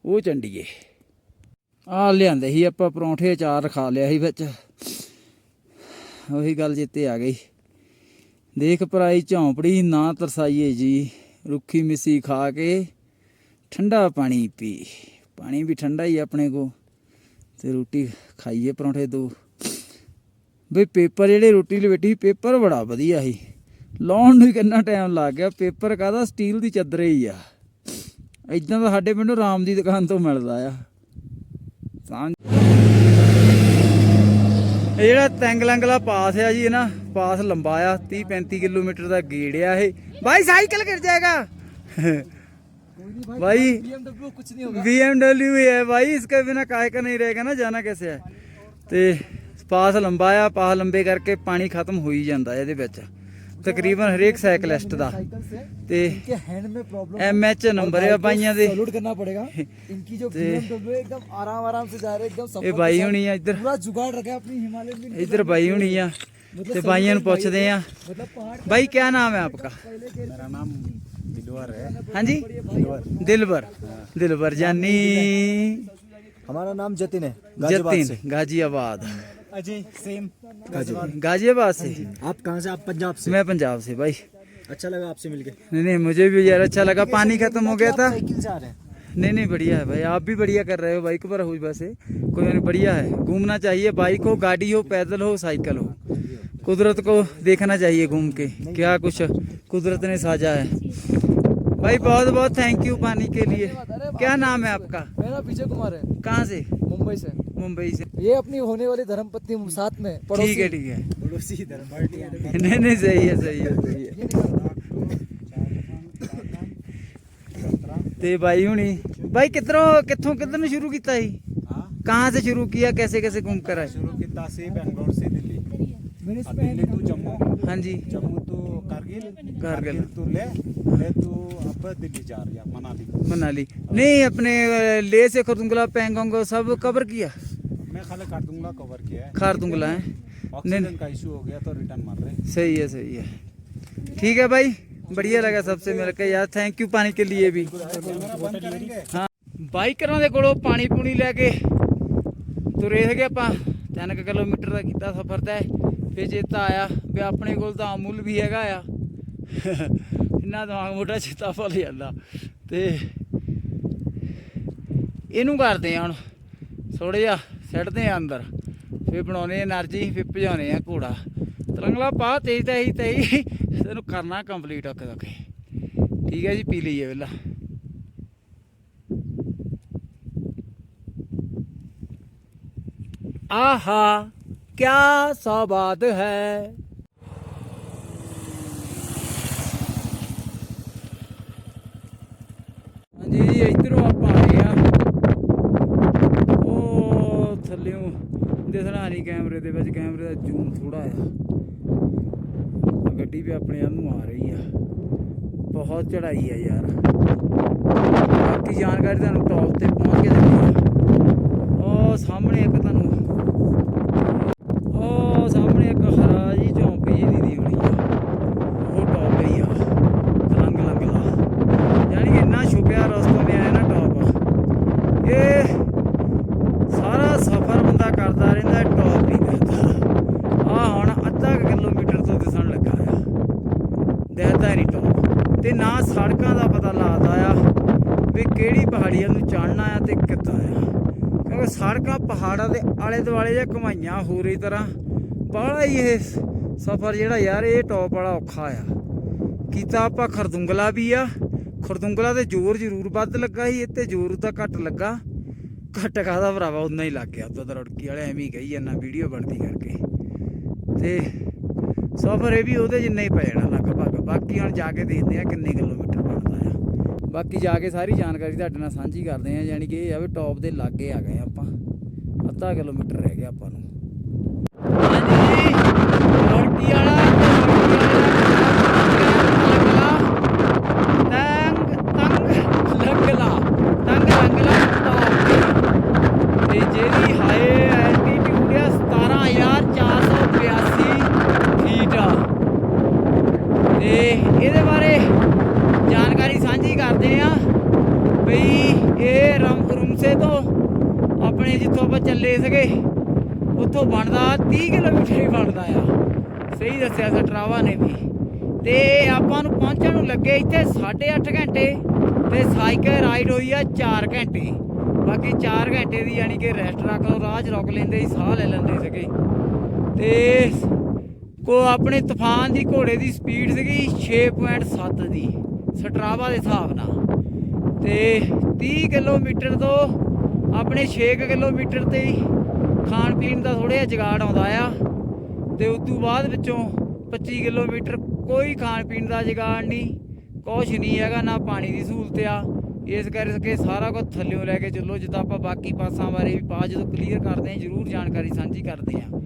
ਉਹ ਚੰਡੀਏ। ਆ ਲਿਆਂਦੇ ਸੀ ਆਪਾਂ ਪਰੌਂਠੇ, ਅਚਾਰ ਖਾ ਲਿਆ ਸੀ ਵਿੱਚ। ਉਹੀ ਗੱਲ ਜਿੱਤੇ ਆ ਗਈ। ਦੇਖ ਪਰਾਈ ਝੌਂਪੜੀ, ਨਾ ਤਰਸਾਈਏ ਜੀ। ਰੁੱਖੀ ਮਿੱਸੀ ਖਾ ਕੇ ਠੰਡਾ ਪਾਣੀ ਪੀ। ਪਾਣੀ ਵੀ ਠੰਡਾ ਹੀ ਆਪਣੇ ਕੋ ਤੇ ਰੋਟੀ ਖਾਈਏ ਪਰੌਂਠੇ ਦੋ। ਬਈ ਪੇਪਰ ਜਿਹੜੇ ਰੋਟੀ ਲਵੇਟੀ, ਪੇਪਰ ਬੜਾ ਵਧੀਆ ਸੀ। ਲਾਉਣ ਨੂੰ ਕਿੰਨਾ ਟਾਈਮ ਲੱਗ ਗਿਆ। ਪੇਪਰ ਕਾਹਦਾ? ਸਟੀਲ ਦੀ ਚਾਦਰ ਹੀ ਆ। ਇਦਾਂ ਦਾ ਸਾਡੇ ਪਿੰਡੋਂ ਰਾਮ ਦੀ ਦੁਕਾਨ ਤੋਂ ਮਿਲਦਾ ਆ। ਤਾਂ ਇਹ ਜਿਹੜਾ ਤੈਂਗਲੰਗਲਾ ਪਾਸ ਆ ਜੀ, ਇਹ ਨਾ ਪਾਸ ਲੰਬਾ ਆ 30 35 ਕਿਲੋਮੀਟਰ ਦਾ ਗੇੜ ਆ ਇਹ ਭਾਈ ਸਾਈਕਲ ਗਿਰ ਜਾਏਗਾ भाई कुछ नहीं BMW है भाई इसके बिना काहे का नहीं रहेगा ना जाना कैसे है ਤੇ ਪਾਸ ਲੰਬਾ ਆ ਪਾਸ ਲੰਬੇ ਕਰਕੇ ਪਾਣੀ ਖਤਮ ਹੋ ਹੀ ਜਾਂਦਾ ਇਹਦੇ ਵਿੱਚ ਤਕਰੀਬਨ ਹਰੇਕ ਸਾਈਕਲਿਸਟ ਦਾ से ਤੇ इनके हैंड में प्रॉब्लम ਐਮਐਚ ਨੰਬਰ ਆ ਬਾਈਆਂ ਦੇ सैल्यूट करना पड़ेगा इनकी जो ते- BMW है, एकदम आराम आराम से जा रहे हैं एकदम ਇਹ सफर ਬਾਈ के साथ ਹੁਣੀ ਆ ਇੱਧਰ पूरा जुगाड़ रखा है अपनी हिमालय में ਇੱਧਰ ਬਾਈ ਹੁਣੀ ਆ ਤੇ ਬਾਈਆਂ ਨੂੰ ਪੁੱਛਦੇ ਆ मतलब पहाड़ भाई क्या नाम है आपका मेरा नाम दिलवर है हाँ जी दिलबर दिलबर जानी हमारा नाम जतिन है जतिन गाजियाबाद अजय सेम गाजियाबाद से आप कहाँ से आप पंजाब से मैं पंजाब से भाई अच्छा लगा आपसे मिलके नहीं नहीं मुझे भी यार अच्छा लगा पानी खत्म हो गया था साइकिल से आ रहे हैं नहीं नहीं बढ़िया है भाई आप भी बढ़िया कर रहे हो बाइक पर हुई बस है कोई नहीं बढ़िया है घूमना चाहिए बाइक हो गाड़ी हो पैदल हो साइकिल हो कुदरत को देखना चाहिए घूम के। क्या कुछ कुदरत ने साझा है। भाई बहुत बहुत थैंक यू पानी के लिए। क्या नाम है आपका? मेरा विजय कुमार है। कहाँ से? मुंबई से। मुंबई से। ये अपनी होने वाली धर्मपत्नी साथ में ठीक है ठीक है। [LAUGHS] नहीं नहीं सही है सही है सही है। ते भाई हुनी भाई कितरो कितों कितने शुरू किया कहाँ से शुरू किया कैसे कैसे घूम कर आए? शुरू किया दिल्ली मैंने और दिल्ली टू जम्मू हाँ जी Jammu to Kargil Kargil. To Leh Leh to अब दिल्ली जा रही है मनाली मनाली नहीं अपने अ, ले से खुरदुंगला पैंगोंग सब कवर किया मैं खाली कर दूंगा कवर किया है खारदुंगला है नहीं ऑक्सीजन का इशू हो गया तो रिटर्न मार रहे सही है सही है ठीक है भाई बढ़िया लगा सबसे मिलकर यार थैंक यू पानी के लिए भी ਹਾਂ ਬਾਈਕਰਾਂ ਦੇ ਕੋਲੋਂ ਪਾਣੀ ਪੂਣੀ ਲੈ ਕੇ ਤੁਰੇ ਹੈਗੇ ਆਪਾਂ 3 ਕਿਲੋਮੀਟਰ ਦਾ ਕੀਤਾ ਸਫ਼ਰ ਤੈ ਫੇ ਚੇਤਾ ਆਇਆ ਵੀ ਆਪਣੇ ਕੋਲ ਤਾਂ ਅਮੁੱਲ ਵੀ ਹੈਗਾ ਆ। ਇੰਨਾ ਦਿਮਾਗ ਮੋਟਾ ਚੇਤਾ ਭੁੱਲ ਜਾਂਦਾ। ਤੇ ਇਹਨੂੰ ਕਰਦੇ ਆ ਹੁਣ। ਥੋੜੇ ਆ ਸੱਟਦੇ ਆ ਅੰਦਰ। ਫੇ ਬਣਾਉਨੇ એનર્ਜੀ ਫੇ ਭਜਾਉਨੇ ਆ ਘੋੜਾ। ਤਰੰਗਲਾ ਪਾ, ਤੇਜ ਤੇਜ ਤੇਜ। ਇਹਨੂੰ ਕਰਨਾ ਕੰਪਲੀਟ ਓਕੇ ਓਕੇ ਠੀਕ ਹੈ ਜੀ, ਪੀ ਲਈਏ ਵੇਲਾ। ਆਹਾ। ਕਿਆ ਸਵਾਦ ਹੈ? ਹਾਂਜੀ, ਇਧਰੋਂ ਆਪਾਂ ਆਏ ਆ। ਉਹ ਥੱਲਿਓਂ ਦਿਸਣਾ ਨਹੀਂ ਕੈਮਰੇ ਦੇ ਵਿੱਚ, ਕੈਮਰੇ ਦਾ ਜ਼ੂਮ ਥੋੜਾ ਆ। ਗੱਡੀ ਵੀ ਆਪਣੇ ਆਪ ਨੂੰ ਆ ਰਹੀ ਆ। ਬਹੁਤ ਚੜਾਈ ਆ ਯਾਰ। ਬਾਕੀ ਜਾਣਕਾਰੀ ਤੁਹਾਨੂੰ ਟੌਪ ਤੇ ਪਹੁੰਚ ਕੇ ਦੇਣੀ ਆ ਉਹ ਸਾਹਮਣੇ ਇੱਕ ਤੁਹਾਨੂੰ ਸਾਹਮਣੇ ਇੱਕ ਹਰਾ ਜੀ ਝੌਂਪੜੀ ਜਿਹੀ ਦੀ ਹੋਣੀ ਆ। ਉਹ ਟੌਪ ਹੀ ਆ। ਲੰਗ ਲੰਗ ਲਾ। ਯਾਨੀ ਕਿ ਇੰਨਾ ਛੁਪਿਆ ਰਸਤਾ ਨੇ ਆਇਆ ਨਾ ਟੌਪ ਇਹ ਸਾਰਾ ਸਫ਼ਰ ਬੰਦਾ ਕਰਦਾ ਰਹਿੰਦਾ ਟੌਪ ਨਹੀਂ ਦਿਖਦਾ ਆ ਹੁਣ ਅੱਧਾ ਕੁ ਕਿਲੋਮੀਟਰ ਤੋਂ ਦਿਸਣ ਲੱਗਾ ਆ। ਦਿਖਦਾ ਨਹੀਂ ਟੌਪ ਤੇ ਨਾ ਸੜਕਾਂ ਦਾ ਪਤਾ ਲੱਗਦਾ ਆ ਵੀ ਕਿਹੜੀ ਪਹਾੜੀਆਂ ਨੂੰ ਚੜ੍ਹਨਾ ਆ ਤੇ ਕਿੱਦਾਂ ਆ। ਕਿਉਂਕਿ ਸੜਕਾਂ ਪਹਾੜਾਂ ਦੇ ਆਲੇ ਦੁਆਲੇ ਜਾਂ ਘੁਮਾਈਆਂ ਹੋ ਰਹੀ ਤਰ੍ਹਾਂ। ਬਾਹਲਾ ਹੀ ਇਹ ਸਫ਼ਰ ਜਿਹੜਾ ਯਾਰ, ਇਹ ਟੌਪ ਵਾਲਾ ਔਖਾ ਆ। ਕੀਤਾ ਆਪਾਂ ਖਰਦੁੰਗਲਾ ਵੀ ਆ। ਖਰਦੁੰਗਲਾ ਤੇ ਜ਼ੋਰ ਜ਼ਰੂਰ ਵੱਧ ਲੱਗਾ ਸੀ, ਇੱਥੇ ਜ਼ੋਰ ਤਾਂ ਘੱਟ ਲੱਗਾ। ਘੱਟ ਕਾਹਦਾ ਭਰਾਵਾ ਉਨਾ ਹੀ ਲੱਗ ਗਿਆ। ਉਦੋਂ ਤਾਂ ਰੁੜਕੀ ਵਾਲੇ ਐਵੇਂ ਹੀ ਕਹੀ ਜਾਂਦਾ, ਵੀਡੀਓ ਬਣਦੀ ਕਰਕੇ। ਤੇ ਸਫ਼ਰ ਇਹ ਵੀ ਉਹਦੇ ਜਿੰਨਾ ਹੀ ਪੈ ਜਾਣਾ ਲਗਭਗ। ਬਾਕੀ ਹੁਣ ਜਾ ਕੇ ਦੇਖਦੇ ਆ ਕਿੰਨੇ ਕਿਲੋਮੀਟਰ ਬਣਦਾ ਆ। ਬਾਕੀ ਜਾ ਕੇ ਸਾਰੀ ਜਾਣਕਾਰੀ ਤੁਹਾਡੇ ਨਾਲ ਸਾਂਝੀ ਕਰਦੇ ਆ ਯਾਨੀ ਕਿ ਇਹ ਆ ਵੀ ਟੌਪ ਦੇ ਲਾਗੇ ਆ ਗਏ ਆਪਾਂ। ਅੱਧਾ ਕਿਲੋਮੀਟਰ ਰਹਿ ਗਿਆ ਆਪਾਂ ਨੂੰ ਹਾਂਜੀ ਰੋਟੀ ਵਾਲਾ ਤੰਗ ਤੰਗ ਲੰਗਲਾ ਤੰਗ ਲੰਗਲਾ ਟੌਪ ਤੇ ਜਿਹਦੀ ਹਾਈ ਐਲਟੀਟਿਊਡ ਆ 17482 ਫੀਟ ਆ ਤੇ ਇਹਦੇ ਬਾਰੇ ਜਾਣਕਾਰੀ ਸਾਂਝੀ ਕਰਦੇ ਆ ਬਈ ਇਹ ਰਮ ਰੁਮਸੇ ਤੋਂ ਆਪਣੇ ਜਿੱਥੋਂ ਆਪਾਂ ਚੱਲੇ ਸੀਗੇ ਉੱਥੋਂ ਬਣਦਾ 30 ਕਿਲੋਮੀਟਰ ਹੀ ਬਣਦਾ ਆ ਸਹੀ ਦੱਸਿਆ ਨੇ ਵੀ। ਤੇ ਆਪਾਂ ਨੂੰ ਪਹੁੰਚਣ ਨੂੰ ਲੱਗੇ ਇੱਥੇ 8.5 ਘੰਟੇ ਤੇ ਸਾਈਕਲ ਰਾਈਡ ਹੋਈ ਆ 4 ਘੰਟੇ। ਬਾਕੀ 4 ਘੰਟੇ ਦੀ ਯਾਨੀ ਕਿ ਰੈਸਟ ਰੱਖ ਲਓ, ਰਾਹ 'ਚ ਰੋਕ ਲੈਂਦੇ ਸੀ, ਸਾਹ ਲੈ ਲੈਂਦੇ ਸੀਗੇ। ਤੇ ਕੋ ਆਪਣੇ ਤੂਫਾਨ ਦੀ, ਘੋੜੇ ਦੀ ਸਪੀਡ ਸੀਗੀ 6.7 ਦੀ, ਸਟਰਾਵਾ ਦੇ ਹਿਸਾਬ ਨਾਲ। ਤੇ 30 ਕਿਲੋਮੀਟਰ ਤੋਂ ਆਪਣੇ 6 ਕਿਲੋਮੀਟਰ ਤੇ ਹੀ ਖਾਣ ਪੀਣ ਦਾ ਥੋੜਾ ਜਿਹਾ ਜਗਾੜ ਆਉਂਦਾ ਆ। ਤੇ ਉਸ ਤੋਂ ਬਾਅਦ ਵਿੱਚੋਂ 25 ਕਿਲੋਮੀਟਰ ਕੋਈ ਖਾਣ ਪੀਣ ਦਾ ਜਗਾੜ ਨਹੀਂ, ਕੁਛ ਨਹੀਂ ਹੈਗਾ, ਨਾ ਪਾਣੀ ਦੀ ਸਹੂਲਤ ਆ। ਇਸ ਕਰਕੇ ਸਾਰਾ ਕੁਝ ਥੱਲਿਓਂ ਲੈ ਕੇ ਚੱਲੋ, ਜਿੱਦਾਂ ਆਪਾਂ ਬਾਕੀ ਪਾਸਾਂ ਬਾਰੇ ਵੀ ਪਾ ਜਦੋਂ ਕਲੀਅਰ ਕਰਦੇ ਹਾਂ, ਜ਼ਰੂਰ ਜਾਣਕਾਰੀ ਸਾਂਝੀ ਕਰਦੇ ਹਾਂ।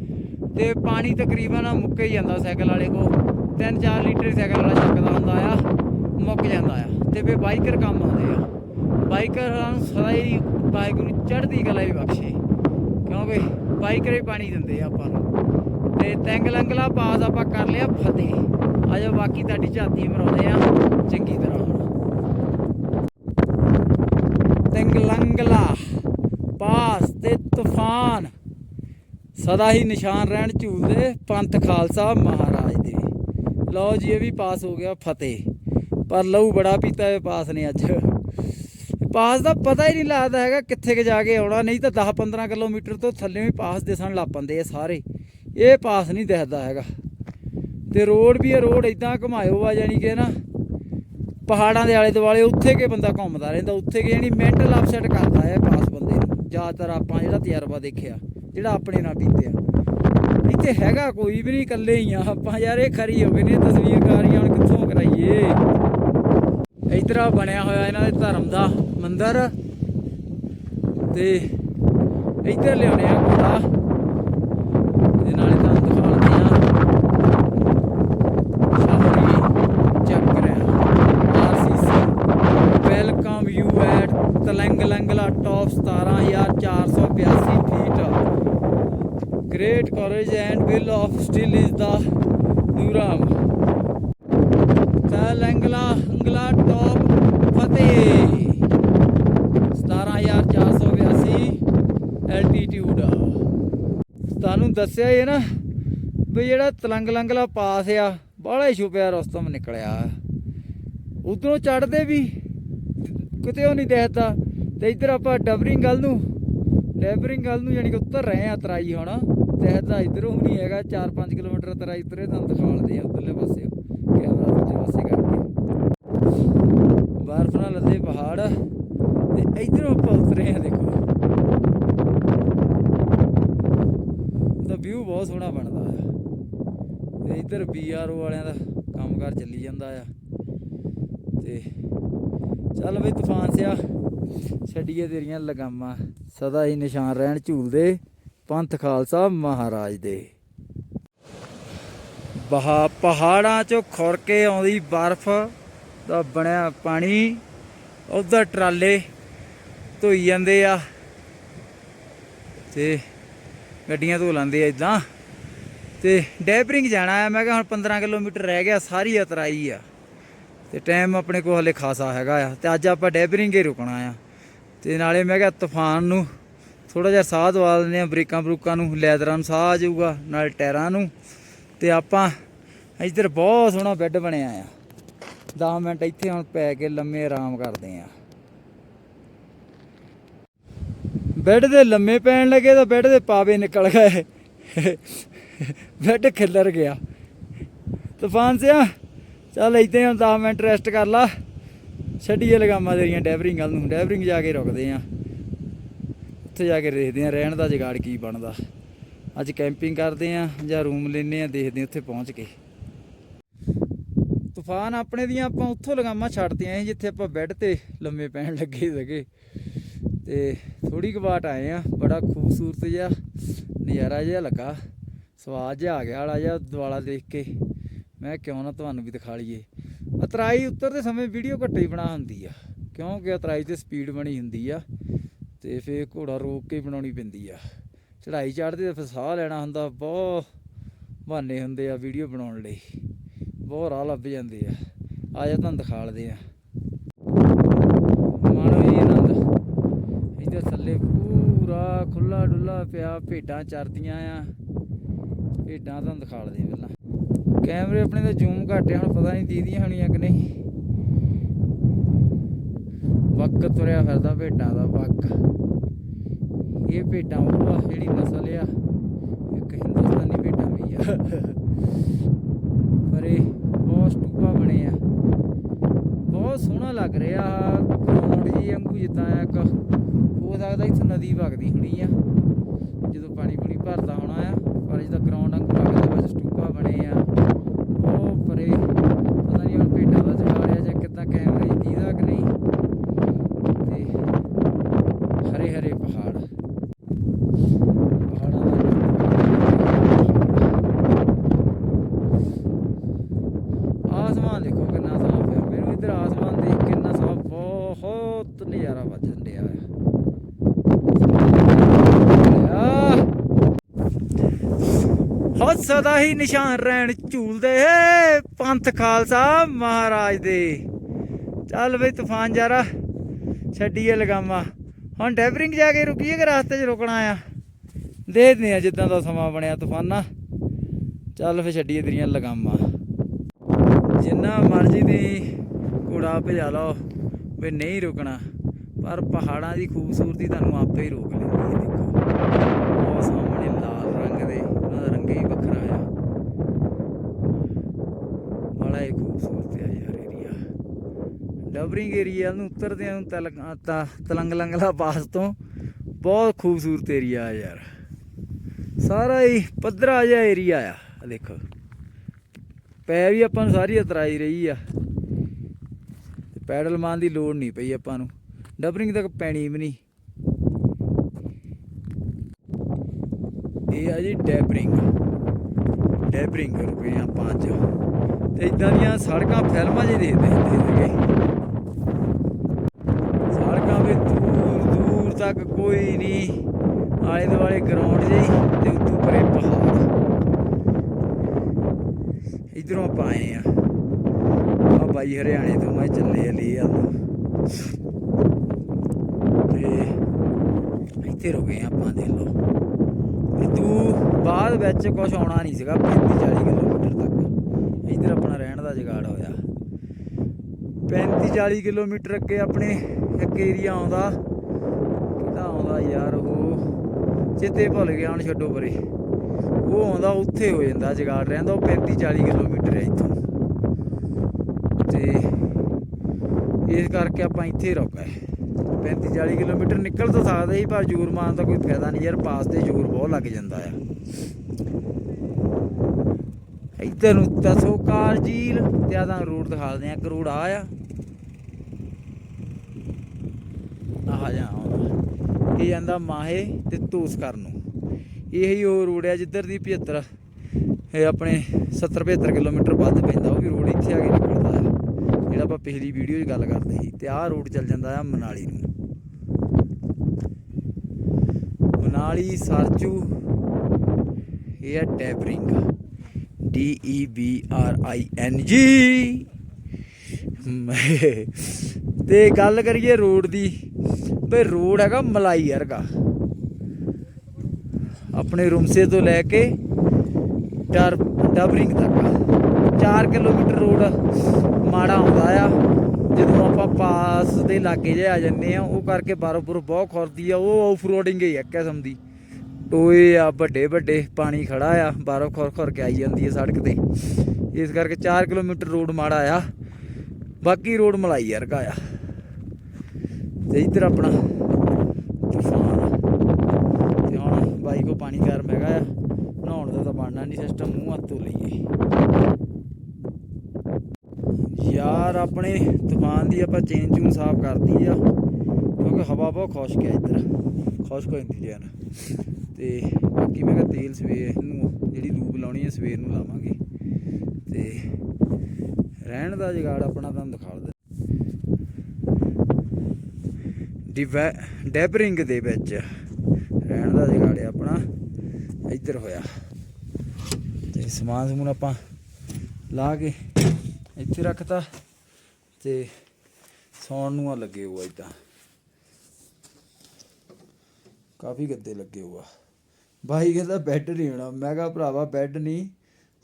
ਤੇ ਪਾਣੀ ਤਕਰੀਬਨ ਮੁੱਕ ਹੀ ਜਾਂਦਾ ਸਾਈਕਲ ਵਾਲੇ ਕੋ 3-4 ਲੀਟਰ ਸਾਈਕਲ ਵਾਲਾ ਚੱਕਦਾ ਹੁੰਦਾ ਆ, ਮੁੱਕ ਜਾਂਦਾ ਆ। ਤੇ ਫੇ ਬਾਈਕਰ ਕੰਮ ਆਉਂਦੇ ਆ। ਬਾਈਕਰਾਂ ਨੂੰ ਸਦਾ ਹੀ ਵਾਹਿਗੁਰੂ ਚੜ੍ਹਦੀ ਕਲਾ ਹੀ ਬਖਸ਼ੇ। ਕਿਉਂਕਿ ਬਾਈਕਰ ਹੀ ਪਾਣੀ ਦਿੰਦੇ ਆ ਆਪਾਂ ਨੂੰ। ਤੇ ਤੈਂਗ ਲੰਗਲਾ ਪਾਸ ਆਪਾਂ ਕਰ ਲਿਆ ਫਤਿਹ। ਆਜੋ ਬਾਕੀ ਤੁਹਾਡੀ ਝਾਤੀ ਮਰਾਉਂਦੇ ਆ ਚੰਗੀ ਤਰ੍ਹਾਂ ਹੁਣ। ਤੈਂਗ ਲੰਗਲਾ ਪਾਸ ਤੇ ਤੂਫਾਨ। ਸਦਾ ਹੀ ਨਿਸ਼ਾਨ ਰਹਿਣ ਝੂਲਦੇ ਪੰਥ ਖਾਲਸਾ ਮਹਾਰਾਜ ਦੇ। ਲਓ ਜੀ, ਇਹ ਵੀ ਪਾਸ ਹੋ ਗਿਆ ਫਤਿਹ। ਪਰ ਲਹੂ ਬੜਾ ਪੀਤਾ ਇਹ ਪਾਸ ਨੇ ਅੱਜ। ਪਾਸ ਦਾ ਪਤਾ ਹੀ ਨਹੀਂ ਲੱਗਦਾ ਹੈਗਾ ਕਿੱਥੇ ਕਿ ਜਾ ਕੇ ਆਉਣਾ। ਨਹੀਂ ਤਾਂ 10 15 ਕਿਲੋਮੀਟਰ ਤੋਂ ਥੱਲੇ ਵੀ ਪਾਸ ਦਿਸਣ ਲੱਗ ਪੈਂਦੇ ਆ ਸਾਰੇ। ਇਹ ਪਾਸ ਨਹੀਂ ਦਿਖਦਾ ਹੈਗਾ। ਤੇ ਰੋਡ ਵੀ ਇਹ ਰੋਡ ਇਦਾਂ ਘੁਮਾਇਓ ਆ ਜਾਨੀ ਕਿ ਨਾ ਪਹਾੜਾਂ ਦੇ ਆਲੇ ਦੁਆਲੇ ਉੱਥੇ ਕੇ ਬੰਦਾ ਘੁੰਮਦਾ ਰਹਿੰਦਾ, ਉੱਥੇ ਕੇ ਜਾਨੀ ਮੈਂਟਲ ਅਪਸੈਟ ਕਰਦਾ ਹੈ ਪਾਸ ਬੰਦੇ ਨੂੰ। ਜ਼ਿਆਦਾਤਰ ਆਪਾਂ ਜਿਹੜਾ ਤਜਰਬਾ ਦੇਖਿਆ, ਜਿਹੜਾ ਆਪਣੇ ਨਾਲ ਬੀਤਿਆ। ਇੱਥੇ ਹੈਗਾ ਕੋਈ ਵੀ ਨਹੀਂ, ਇਕੱਲੇ ਹੀ ਆ ਆਪਾਂ। ਯਾਰ ਇਹ ਖਰੀ ਹੋ ਗਏ ਨੇ ਤਸਵੀਰਕਾਰੀਆਂ, ਹੁਣ ਕਿੱਥੋਂ ਕਰਾਈਏ? ਇਧਰ ਆ ਬਣਿਆ ਹੋਇਆ ਇਹਨਾਂ ਦੇ ਧਰਮ ਦਾ ਮੰਦਿਰ। ਤੇ ਇੱਧਰ ਲਿਆਉਣੇ ਆ ਘੋੜਾ ਤੇ ਨਾਲੇ ਤੁਹਾਨੂੰ ਦਿਖਾਉਂਦੇ ਆ ਸ਼ਾਹੀ ਚੱਕਰ RCC welcome you at Tanglangla top 17482 feet great and will of still is the Nuram. Tanglangla ਅੰਗਲਾ top ਫਤਿਹ 17482 ਐਲਟੀਟਿਊਡ ਤੁਹਾਨੂੰ ਦੱਸਿਆ ਇਹ ਨਾ ਵੀ ਜਿਹੜਾ ਤਲੰਗ ਲੰਗਲਾ ਪਾਸ ਆ, ਬਾਹਲਾ ਹੀ ਛੁਪਿਆ ਰਸਤਮ ਨਿਕਲਿਆ। ਉਧਰੋਂ ਚੜਦੇ ਵੀ ਕਿਤੇ ਉਹ ਨਹੀਂ ਦੇਖਦਾ ਤੇ ਇੱਧਰ ਆਪਾਂ ਡਬਰਿੰਗ ਗੱਲ ਨੂੰ, ਡਬਰਿੰਗ ਗੱਲ ਨੂੰ ਯਾਨੀ ਕਿ ਉੱਤਰ ਰਹੇ ਆ ਤਰਾਈ ਹੁਣ। ਦੇਖਦਾ ਇਧਰੋਂ ਵੀ ਨਹੀਂ ਹੈਗਾ 4-5 ਕਿਲੋਮੀਟਰ ਤਰਾਈ ਉਤਰੇ ਤੁਹਾਨੂੰ ਦਿਖਾਉਂਦੇ ਆ, ਉਧਰਲੇ ਪਾਸੇ ਕੈਮਰਾ ਦੂਜੇ ਪਾਸੇ ਕਰਕੇ। ਬਰਫ਼ ਨਾਲ ਲੱਦੇ ਪਹਾੜ, ਤੇ ਇਧਰੋਂ ਆਪਾਂ ਉਤਰੇ ਆ ਦੇਖੋ। ਉਹਦਾ ਵਿਊ ਬਹੁਤ ਸੋਹਣਾ ਬਣਦਾ ਆ। ਤੇ ਇਧਰ ਬੀਆਰਓ ਵਾਲਿਆਂ ਦਾ ਕੰਮਕਾਰ ਚੱਲੀ ਜਾਂਦਾ ਆ। ਤੇ ਚੱਲ ਬਈ, ਤੂਫਾਨ ਸਿਆ, ਛੱਡੀਏ ਤੇਰੀਆਂ ਲਗਾਮਾਂ। ਸਦਾ ਹੀ ਨਿਸ਼ਾਨ ਰਹਿਣ ਝੂਲਦੇ। ਪੰਥ ਖਾਲਸਾ ਮਹਾਰਾਜ ਦੇ। ਬਹਾ ਪਹਾੜਾਂ ਚੋਂ ਖੁਰ ਕੇ ਆਉਂਦੀ ਬਰਫ਼ ਦਾ ਬਣਿਆ ਪਾਣੀ, ਉਧਰ ਟਰਾਲੇ ਧੋਈ ਜਾਂਦੇ ਆ ਤੇ ਗੱਡੀਆਂ ਧੋ ਲੈਂਦੇ ਆ ਇਦਾਂ। ਤੇ ਡੈਪਰਿੰਗ ਜਾਣਾ ਆ, ਮੈਂ ਕਿਹਾ ਹੁਣ 15 ਕਿਲੋਮੀਟਰ ਰਹਿ ਗਿਆ, ਸਾਰੀ ਉਤਰਾਈ ਆ। ਤੇ ਟਾਈਮ ਆਪਣੇ ਕੋਲ ਹਲੇ ਖਾਸਾ ਹੈਗਾ ਆ, ਤੇ ਅੱਜ ਆਪਾਂ ਡੈਬਰਿੰਗ ਹੀ ਰੁਕਣਾ ਆ। ਤੇ ਨਾਲੇ ਮੈਂ ਕਿਹਾ ਤੂਫਾਨ ਨੂੰ ਥੋੜਾ ਜਿਹਾ ਸਾਹ ਦਵਾ ਦਿੰਦੇ ਆ ਬ੍ਰੇਕਾਂ ਬਰੂਕਾਂ ਨੂੰ, ਲੈਦਰਾਂ ਨੂੰ ਸਾਹ ਆ ਜਾਊਗਾ, ਨਾਲ ਟਾਇਰਾਂ ਨੂੰ। ਤੇ ਆਪਾਂ ਇੱਧਰ ਬਹੁਤ ਸੋਹਣਾ ਬੈੱਡ ਬਣਿਆ ਆ। 10 ਮਿੰਟ ਇੱਥੇ ਹੁਣ ਪੈ ਕੇ ਲੰਮੇ ਆਰਾਮ ਕਰਦੇ ਆ। ਬੈੱਡ ਦੇ ਲੰਮੇ ਪੈਣ ਲੱਗੇ ਤਾਂ ਬੈੱਡ ਦੇ ਪਾਵੇ ਨਿਕਲ ਗਏ। ਬੈੱਡ ਖਿੱਲਰ ਗਿਆ। ਤੂਫਾਨ ਸਿਆ, ਚੱਲ ਇੱਥੇ ਹੁਣ 10 ਮਿੰਟ ਰੈਸਟ ਕਰ ਲਾ। ਛੱਡੀਏ ਲਗਾਮਾਂ ਤੇਰੀਆਂ ਡੈਵਰਿੰਗ ਵੱਲ ਨੂੰ ਡੈਵਰਿੰਗ ਜਾ ਕੇ ਰੁਕਦੇ ਆ। ਉੱਥੇ ਜਾ ਕੇ ਦੇਖਦੇ ਆ ਰਹਿਣ ਦਾ ਜਗਾੜ ਕੀ ਬਣਦਾ। ਅੱਜ ਕੈਂਪਿੰਗ ਕਰਦੇ ਆ ਜਾਂ ਰੂਮ ਲੈਨੇ ਆ ਦੇਖਦੇ ਆ ਉੱਥੇ ਪਹੁੰਚ ਕੇ। ਤੂਫਾਨ ਆਪਣੇ ਦੀਆਂ ਆਪਾਂ ਉੱਥੋਂ ਲਗਾਮਾਂ ਛੱਡਤੀਆਂ ਸੀ ਜਿੱਥੇ ਆਪਾਂ ਬੈੱਡ ਤੇ ਲੰਮੇ ਪੈਣ ਲੱਗੇ ਸੀਗੇ। ਤੇ ਥੋੜੀ ਕੁ ਆਏ ਆ ਬੜਾ ਖੂਬਸੂਰਤ ਜਿਹਾ ਨਜ਼ਾਰਾ ਜਿਹਾ ਲੱਗਾ। ਸਵਾਦ ਜਿਹਾ ਆ ਗਿਆ ਵਾਲਾ ਜਿਹਾ ਦੁਆਲਾ ਦੇਖ ਕੇ। ਮੈਂ ਕਿਉਂ ਨਾ ਤੁਹਾਨੂੰ ਵੀ ਦਿਖਾ ਲਈਏ। ਅਤਰਾਈ ਉਤਰਦੇ ਸਮੇਂ ਵੀਡੀਓ ਘੱਟ ਹੀ ਬਣਾ ਹੁੰਦੀ ਆ। ਕਿਉਂਕਿ ਅਤਰਾਈ ਤੇ ਸਪੀਡ ਬਣੀ ਹੁੰਦੀ ਆ। ਤੇ ਫੇਰ ਘੋੜਾ ਰੋਕ ਕੇ ਬਣਾਉਣੀ ਪੈਂਦੀ ਆ। ਚੜਾਈ ਚੜ੍ਹਦੇ ਤੇ ਫਿਰ ਸਾਹ ਲੈਣਾ ਹੁੰਦਾ, ਬਹੁਤ ਬਹਾਨੇ ਹੁੰਦੇ ਆ ਵੀਡੀਓ ਬਣਾਉਣ ਲਈ। ਬਹੁਤ ਰਾਹ ਲੱਭ ਜਾਂਦੇ ਆ। ਆ ਜਾ ਤੁਹਾਨੂੰ ਦਿਖਾ ਲਦੇ ਆ। ਮਾਣੋ ਜੀ ਆਨੰਦ, ਇੱਧਰ ਥੱਲੇ ਪੂਰਾ ਖੁੱਲਾ ਡੁੱਲਾ ਪਿਆ, ਭੇਡਾਂ ਚਰਦੀਆਂ ਆ। ਭੇਡਾਂ ਤੁਹਾਨੂੰ ਦਿਖਾ ਲਦੇ ਪਹਿਲਾਂ। ਕੈਮਰੇ ਆਪਣੇ ਦਾ ਜ਼ੂਮ ਘੱਟ ਆ, ਹੁਣ ਪਤਾ ਨਹੀਂ ਦੀਦੀਆਂ ਹੋਣੀਆਂ ਕਿ ਨਹੀਂ। ਵਕ ਤੁਰਿਆ ਫਿਰਦਾ ਭੇਡਾਂ ਦਾ, ਵਕ। ਇਹ ਭੇਡਾਂ ਉਹ ਆ, ਜਿਹੜੀ ਨਸਲ ਆ, ਇੱਕ ਹਿੰਦੁਸਤਾਨੀ ਭੇਡਾਂ ਵੀ ਆ। ਪਰ ਇਹ ਬਹੁਤ ਸਟੂਪਾ ਬਣੇ ਆ। ਬਹੁਤ ਸੋਹਣਾ ਲੱਗ ਰਿਹਾ ਗਰਾਉਂਡ ਜੀ ਵਾਂਗੂ ਜਿੱਦਾਂ ਆ, ਇੱਕ ਹੋ ਸਕਦਾ ਇੱਥੇ ਨਦੀ ਵਗਦੀ ਹੋਣੀ ਆ, ਜਦੋਂ ਪਾਣੀ ਪੂਣੀ ਭਰਦਾ ਹੋਣਾ ਆ, ਪਰ ਜਿਹਦਾ ਗਰਾਉਂਡ ਵਾਂਗੂ ਲੱਗਦਾ ਵਿੱਚ ਸਟੂਪਾ ਬਣੇ ਆ ਉਹ ਪਰੇ ਪਤਾ ਨਹੀਂ ਹੁਣ ਭੇਡਾਂ ਦਾ ਜਗਾੜਿਆ ਜਾਂ ਕਿੱਦਾਂ ਕੈਮਰੇ 'ਚ ਦੀਦਾ ਕਿ ਨਹੀਂ ਤੇ ਹਰੇ ਹਰੇ ਪਹਾੜ ਪਹਾੜਾਂ ਦਾ ਆਸਮਾਨ ਦੇਖੋ ਕਿੰਨਾ ਸਾਫ਼ ਹੈ ਮੈਨੂੰ ਇੱਧਰ ਆਸਮਾਨ ਦੇਖ ਕੇ ਕਿੰਨਾ ਸਾਫ਼ ਬਹੁਤ ਨਜ਼ਾਰਾ ਵੱਜਣ ਡਿਆ ਆ ਹੋ ਸਦਾ ਹੀ ਨਿਸ਼ਾਨ ਰਹਿਣ ਝੂਲਦੇ ਪੰਥ ਖਾਲਸਾ ਮਹਾਰਾਜ ਦੇ। ਚੱਲ ਬਈ ਤੂਫਾਨ ਜਾਰਾ, ਛੱਡੀਏ ਲਗਾਮਾ। ਹੁਣ ਡੈਬਰਿੰਗ ਜਾ ਕੇ ਰੁਕੀਏ ਕਿ ਰਸਤੇ 'ਚ ਰੁਕਣਾ ਆ? ਦੇਖਦੇ ਆ ਜਿੱਦਾਂ ਦਾ ਸਮਾਂ ਬਣਿਆ ਤੂਫਾਨਾ। ਚੱਲ ਫੇ ਛੱਡੀਏ ਤੇਰੀਆਂ ਲਗਾਮਾਂ। ਜਿੰਨਾ ਮਰਜ਼ੀ ਦੀ ਘੋੜਾ ਭਜਾ ਲਓ ਵੀ ਨਹੀਂ ਰੁਕਣਾ। ਪਰ ਪਹਾੜਾਂ ਦੀ ਖੂਬਸੂਰਤੀ ਤੁਹਾਨੂੰ ਆਪੇ ਹੀ ਰੋਕ ਲੈਂਦੀ ਹੈ ਦੇਖੋ ਉਹ ਸਾਹਮਣੇ ਲਾਲ ਰੰਗ ਦੇ ਉਹਨਾਂ ਦਾ ਰੰਗ ਹੀ ਵੱਖਰਾ ਆ ਬੜਾ ਹੀ ਖੂਬਸੂਰਤ ਆ ਯਾਰ ਏਰੀਆ ਡਬਰਿੰਗ ਏਰੀਆ ਨੂੰ ਉਤਰਦੇ ਨੂੰ ਤਲਕ ਤਾਂ, ਤਲੰਗ ਲੰਗਲਾ ਪਾਸ ਤੋਂ। ਬਹੁਤ ਖੂਬਸੂਰਤ ਏਰੀਆ ਆ ਯਾਰ। ਸਾਰਾ ਹੀ ਪੱਧਰਾ ਜਿਹਾ ਏਰੀਆ ਆ, ਆਹ ਦੇਖੋ। ਪੈ ਵੀ ਆਪਾਂ ਨੂੰ ਸਾਰੀ ਉਤਰਾਈ ਰਹੀ ਆ। ਤੇ ਪੈਡਲ ਮਾਰਨ ਦੀ ਲੋੜ ਨਹੀਂ ਪਈ ਆਪਾਂ ਨੂੰ। ਡਬਰਿੰਗ ਤੱਕ ਪੈਣੀ ਵੀ ਨਹੀਂ। ਇਹ ਆ ਜੀ ਡੈਬਰਿੰਗ। ਡੈਬਰਿੰਗ ਰੁਕੇ ਆਪਾਂ ਅੱਜ। ਤੇ ਇਦਾਂ ਦੀਆਂ ਸੜਕਾਂ ਫਿਲਮਾਂ 'ਚ ਦੇਖਦੇ ਹੁੰਦੇ ਸੀਗੇ ਸੜਕਾਂ ਵੀ ਦੂਰ ਦੂਰ ਤੱਕ ਕੋਈ ਨਹੀਂ ਆਲੇ ਦੁਆਲੇ ਗਰਾਊਂਡ ਜਿਹੀ ਤੇ ਉੱਤੋਂ ਪਰੇ ਪਹਾੜ। ਇਧਰੋਂ ਆਪਾਂ ਆਏ ਆ। ਆ ਬਾਈ ਹਰਿਆਣੇ ਤੋਂ ਮੈਂ ਚੱਲੇ ਲਈ ਆ ਤੇ ਇੱਥੇ ਰੁਕੇ ਆਪਾਂ ਦੇਖ ਲਓ। ਤੇ ਤੂੰ ਬਾਅਦ ਵਿੱਚ ਕੁਝ ਆਉਣਾ ਨਹੀਂ ਸੀਗਾ 35 40 ਕਿਲੋਮੀਟਰ ਤੱਕ। ਇੱਧਰ ਆਪਣਾ ਰਹਿਣ ਦਾ ਜਗਾੜ ਹੋਇਆ। 35 40 ਕਿਲੋਮੀਟਰ ਅੱਗੇ ਆਪਣੇ ਇੱਕ ਏਰੀਆ ਆਉਂਦਾ। ਆਉਂਦਾ ਯਾਰ ਉਹ ਚੇਤੇ ਭੁੱਲ ਗਿਆ ਹੁਣ ਛੱਡੋ ਪਰੇ। ਉਹ ਆਉਂਦਾ ਉੱਥੇ ਹੋ ਜਾਂਦਾ ਜਗਾੜ ਰਹਿੰਦਾ, ਉਹ 35 40 ਕਿਲੋਮੀਟਰ ਹੈ ਇੱਥੋਂ। ਤੇ ਇਸ ਕਰਕੇ ਆਪਾਂ ਇੱਥੇ ਰੁਕ 35 40 ਕਿਲੋਮੀਟਰ ਨਿਕਲ ਤਾਂ ਸਕਦਾ ਸੀ, ਪਰ ਜ਼ੋਰ ਮਾਰਨ ਦਾ ਕੋਈ ਫਾਇਦਾ ਨਹੀਂ ਯਾਰ, ਪਾਸ ਤੇ ਜ਼ੋਰ ਬਹੁਤ ਲੱਗ ਜਾਂਦਾ ਆ। ਇੱਧਰ ਨੂੰ ਤਸੋ ਕਾਰ ਝੀਲ, ਤੇ ਆਦਾ ਰੋਡ ਦਿਖਾਲਦੇ ਆ ਕਰੋੜ ਆ ਆ। ਆਹ ਜਾ। ਇਹ ਜਾਂਦਾ ਮਾਹੇ ਤੇ ਧੂਸਕਰ ਨੂੰ। ਇਹੀ ਉਹ ਰੋਡ ਆ ਜਿੱਧਰ ਦੀ 75 ਇਹ ਆਪਣੇ 70 75 ਕਿਲੋਮੀਟਰ ਵੱਧ ਪੈਂਦਾ, ਉਹ ਵੀ ਰੋਡ ਇੱਥੇ ਆ ਕੇ ਨਿਕਲਦਾ ਆ ਜਿਹੜਾ ਆਪਾਂ ਪਿਛਲੀ ਵੀਡੀਓ 'ਚ ਗੱਲ ਕਰਦੇ ਸੀ ਤੇ ਆਹ ਰੋਡ ਚੱਲ ਜਾਂਦਾ ਆ ਮਨਾਲੀ ਨੂੰ। ਮਨਾਲੀ ਸਰਚੂ ਇਹ ਹੈ Debring, D E B R I N G. ਤੇ ਗੱਲ ਕਰੀਏ ਰੋਡ ਦੀ ਬਈ ਰੋਡ ਹੈਗਾ, ਮਲਾਈ ਵਰਗਾ। ਆਪਣੇ ਰੂਮਸੇ ਤੋਂ ਲੈ ਕੇ ਡਰ, ਡਬਰਿੰਗ ਤੱਕ। 4 ਕਿਲੋਮੀਟਰ ਰੋਡ ਮਾੜਾ ਆਉਂਦਾ ਆ। ਜਦੋਂ ਆਪਾਂ ਪਾਸ ਦੇ ਲਾਗੇ ਜੇ ਆ ਜੰਨੇ ਆ, ਉਹ ਕਰਕੇ ਬਾਰੋਪੁਰ ਬਹੁਤ ਖੁਰਦੀ ਆ, ਉਹ ਆਫ ਰੋਡਿੰਗ ਹੀ ਆ ਕਿਸਮ ਦੀ। ਟੋਏ ਆ, ਵੱਡੇ ਵੱਡੇ, ਪਾਣੀ ਖੜਾ ਆ ਬਾਰੋ ਖੁਰ ਖੁਰ ਕੇ ਆਈ ਜਾਂਦੀ ਹੈ ਸੜਕ ਤੇ। ਇਸ ਕਰਕੇ 4 ਕਿਲੋਮੀਟਰ ਰੋਡ ਮਾੜਾ ਆ। ਬਾਕੀ ਰੋਡ ਮਲਾਈ ਵਰਗਾ ਆ। ਤੇ ਇੱਧਰ ਆਪਣਾ ਤੂਫਾਨ ਆ। ਤੇ ਹੁਣ ਬਾਈ ਕੋ ਪਾਣੀ ਗਰਮ ਹੈਗਾ ਆ। ਨਹਾਉਣ ਦਾ ਤਾਂ ਬਣਨਾ ਨਹੀਂ ਸਿਸਟਮ ਮੂੰਹ ਹੱਥੋਂ ਲਈਏ। ਯਾਰ ਆਪਣੇ ਤੂਫਾਨ ਦੀ ਆਪਾਂ ਚੇਨ ਚੂਨ ਸਾਫ਼ ਕਰਤੀ ਆ। ਕਿਉਂਕਿ ਹਵਾ ਬਹੁਤ ਖੁਸ਼ਕ ਹੈ ਇੱਧਰ। ਖੁਸ਼ਕ ਹੋ ਜਾਂਦੀ ਲਿਆ ਨਾ ਤੇ ਬਾਕੀ ਮੈਂ ਕਿਹਾ ਤੇਲ ਸਵੇਰ ਨੂੰ, ਜਿਹੜੀ ਲੂਪ ਲਾਉਣੀ ਹੈ ਸਵੇਰ ਨੂੰ ਲਾਵਾਂਗੇ। ਤੇ ਰਹਿਣ ਦਾ ਜਗਾੜ ਆਪਣਾ ਤੁਹਾਨੂੰ ਦਿਖਾ ਦਿੰਦਾ। ਡੈਬਰਿੰਗ ਦੇ ਵਿੱਚ ਰਹਿਣ ਦਾ ਜਗਾੜਿਆ ਆਪਣਾ, ਇੱਧਰ ਹੋਇਆ। ਤੇ ਸਮਾਨ ਸਮੂਨ ਆਪਾਂ ਲਾ ਕੇ ਇੱਥੇ ਰੱਖਤਾ ਤੇ ਸੌਣ ਨੂੰ ਆ ਲੱਗੇ ਹੋਆ ਇਦਾਂ। ਕਾਫੀ ਗੱਦੇ ਲੱਗੇ ਹੋਆ। ਭਾਈ ਕਹਿੰਦਾ ਬੈੱਡ ਨਹੀਂ ਹੋਣਾ। ਮੈਂ ਕਿਹਾ ਭਰਾਵਾ ਬੈੱਡ ਨਹੀਂ,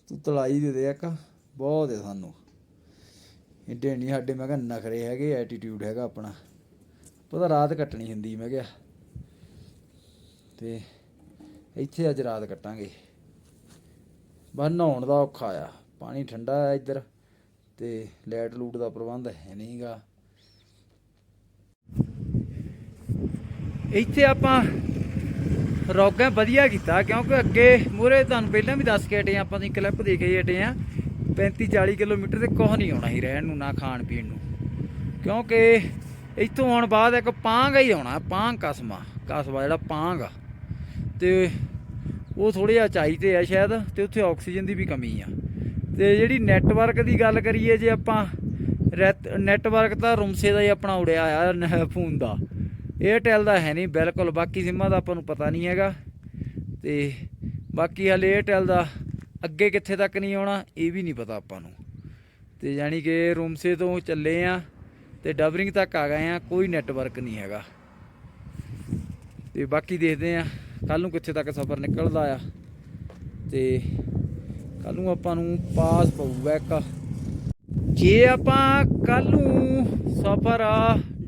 ਤੂੰ ਤਲਾਈ ਦੇ ਦੇ ਇੱਕ। ਬਹੁਤ ਹੈ ਸਾਨੂੰ। ਏਡੇ ਨਹੀਂ ਸਾਡੇ, ਮੈਂ ਕਿਹਾ ਨਖਰੇ ਹੈਗੇ ਐਟੀਟਿਊਡ ਹੈਗਾ ਆਪਣਾ। ਪਤਾ ਰਾਤ ਕੱਟਣੀ ਹੁੰਦੀ ਮੈਂ ਕਿਹਾ। ਤੇ ਇੱਥੇ ਅੱਜ ਰਾਤ ਕੱਟਾਂਗੇ। ਬਸ ਨਹਾਉਣ ਦਾ ਔਖਾ ਆ, ਪਾਣੀ ਠੰਡਾ ਆ ਇੱਧਰ ਤੇ ਲੈਟ ਲੂਟ ਦਾ ਪ੍ਰਬੰਧ ਹੈ ਨਹੀਂਗਾ ਇੱਥੇ ਆਪਾਂ ਰੋਗਾਂ ਵਧੀਆ ਕੀਤਾ ਕਿਉਂਕਿ ਅੱਗੇ ਮੂਰੇ ਤੁਹਾਨੂੰ ਪਹਿਲਾਂ ਵੀ ਦੱਸ ਕੇ ਹਟੇ ਆਪਾਂ ਦੀ ਕਲਿੱਪ ਦੇ ਕੇ ਹਟੇ ਆ 35 40 ਕਿਲੋਮੀਟਰ ਤੇ ਕੁਛ ਨਹੀਂ ਆਉਣਾ ਸੀ ਰਹਿਣ ਨੂੰ, ਨਾ ਖਾਣ ਪੀਣ ਨੂੰ। ਕਿਉਂਕਿ ਇੱਥੋਂ ਆਉਣ ਬਾਅਦ ਇੱਕ ਪਾਂਗ ਹੀ ਆਉਣਾ, ਪਾਂਗ ਕਸਮਾ ਕਸਬਾ ਜਿਹੜਾ ਪਾਂਗ ਆ। ਤੇ ਉਹ ਥੋੜੇ ਜਿਹਾ ਚਾਈ ਤੇ ਆ ਸ਼ਾਇਦ, ਤੇ ਉੱਥੇ ਆਕਸੀਜਨ ਦੀ ਵੀ ਕਮੀ ਆ। ਤੇ ਜਿਹੜੀ ਨੈਟਵਰਕ ਦੀ ਗੱਲ ਕਰੀਏ ਜੇ ਆਪਾਂ ਨੈਟਵਰਕ ਤਾਂ ਰੁਮਸੇ ਦਾ ਹੀ ਆਪਣਾ ਉੜਿਆ ਆ ਨ- ਫੋਨ ਦਾ। ਏਅਰਟੈਲ ਦਾ ਹੈ ਨਹੀਂ, ਬਿਲਕੁਲ। ਬਾਕੀ ਸਿੰਮਾਂ ਦਾ ਆਪਾਂ ਨੂੰ ਪਤਾ ਨਹੀਂ ਹੈਗਾ। ਤੇ ਬਾਕੀ ਹਲੇ ਏਅਰਟੈਲ ਦਾ ਅੱਗੇ ਕਿੱਥੇ ਤੱਕ ਨਹੀਂ ਆਉਣਾ, ਇਹ ਵੀ ਨਹੀਂ ਪਤਾ ਆਪਾਂ ਨੂੰ। ਤੇ ਯਾਨੀ ਕਿ ਰੂਮਸੇ ਤੋਂ ਚੱਲੇ ਆ। ਤੇ ਡਬਰਿੰਗ ਤੱਕ ਆ ਗਏ ਆ, ਕੋਈ ਨੈਟਵਰਕ ਨਹੀਂ ਹੈਗਾ। ਤੇ ਬਾਕੀ ਦੇਖਦੇ ਆ ਕੱਲ ਨੂੰ ਕਿੱਥੇ ਤੱਕ ਸਫ਼ਰ ਨਿਕਲਦਾ ਆ। ਤੇ ਕੱਲ ਨੂੰ ਆਪਾਂ ਨੂੰ ਪਾਸ ਪਊਗਾ ਇੱਕ। ਜੇ ਆਪਾਂ ਕੱਲ ਨੂੰ ਸਫ਼ਰ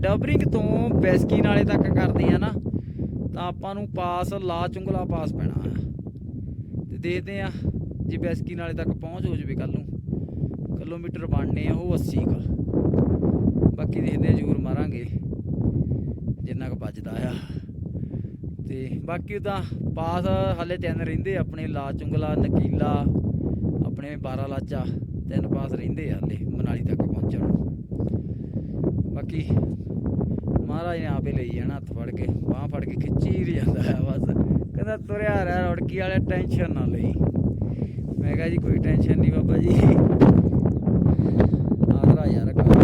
ਡਬਰਿੰਗ ਤੋਂ ਬੈਸਕੀ ਨਾਲੇ ਤੱਕ ਕਰਦੇ ਆ ਨਾ, ਤਾਂ ਆਪਾਂ ਨੂੰ ਪਾਸ ਲਾ ਚੁੰਗਲਾ ਪਾਸ ਪੈਣਾ ਆ। ਤੇ ਦੇਖਦੇ ਆ, ਜੇ ਬੈਸਕੀ ਨਾਲੇ ਤੱਕ ਪਹੁੰਚ ਹੋ ਜਵੇ ਕੱਲ ਨੂੰ, ਕਿਲੋਮੀਟਰ ਬਣਨੇ ਆ ਉਹ 80 ਕਾ। ਬਾਕੀ ਦੇਖਦੇ ਆ ਜ਼ਰੂਰ ਮਾਰਾਂਗੇ, ਜਿੰਨਾ ਕੁ ਬਚਦਾ ਆ। ਤੇ ਬਾਕੀ ਤਾਂ ਪਾਸ ਹਲੇ ਤਿੰਨ ਰਹਿੰਦੇ ਆਪਣੇ ਲਾ ਚੁੰਗਲਾ, ਨਕੀਲਾ, ਆਪਣੇ 12 ਲਾਚਾ, ਤਿੰਨ ਪਾਸ ਰਹਿੰਦੇ ਆ ਹਲੇ, ਮਨਾਲੀ ਤੱਕ ਪਹੁੰਚਣ ਨੂੰ। ਬਾਕੀ ਮਹਾਰਾਜ ਨੇ ਆਪੇ ਲਈ ਜਾਣਾ ਹੱਥ ਫੜ ਕੇ, ਬਾਹ ਫੜ ਕੇ ਖਿੱਚੀ ਹੀ ਜਾਂਦਾ ਹੈ ਬਸ। ਕਹਿੰਦਾ ਤੁਰਿਆ ਰਹਿ ਰੁੜਕੀ ਵਾਲੇ ਟੈਨਸ਼ਨ ਨਾ ਲਈ। ਮੈਂ ਕਿਹਾ ਜੀ, ਕੋਈ ਟੈਨਸ਼ਨ ਨਹੀਂ ਬਾਬਾ ਜੀ ਆਸਰਾ ਯਾਰ ਰੱਖਾ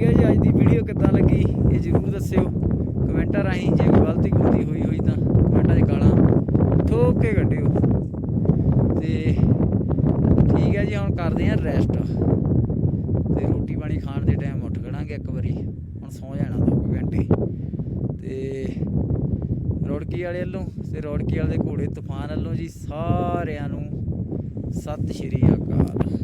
ਠੀਕ ਹੈ ਜੀ, ਅੱਜ ਦੀ ਵੀਡੀਓ ਕਿੱਦਾਂ ਲੱਗੀ ਇਹ ਜਰੂਰ ਦੱਸਿਓ। ਕਮੈਂਟਾਂ ਰਾਹੀਂ ਜੇ ਕੋਈ ਗਲਤੀ ਗੁਲਤੀ ਹੋਈ ਹੋਈ ਤਾਂ ਕਮੈਂਟਾਂ 'ਚ ਗਾਲਾਂ ਠੋਕ ਕੇ ਕੱਢਿਓ। ਤੇ ਠੀਕ ਹੈ ਜੀ, ਹੁਣ ਕਰਦੇ ਆਂ ਰੈਸਟ ਤੇ ਰੋਟੀ ਪਾਣੀ ਖਾਣ ਦੇ ਟਾਈਮ ਉੱਠ ਖੜਾਂਗੇ ਇੱਕ ਵਾਰੀ। ਹੁਣ ਸੌ ਜਾਣਾ ਦੋ ਕੁ ਘੰਟੇ। ਤੇ ਰੋੜਕੀ ਵਾਲੇ ਵੱਲੋਂ ਤੇ ਰੋੜਕੀ ਵਾਲੇ ਦੇ ਘੋੜੇ ਤੂਫਾਨ ਵੱਲੋਂ ਜੀ ਸਾਰਿਆਂ ਨੂੰ ਸਤਿ ਸ਼੍ਰੀ ਅਕਾਲ।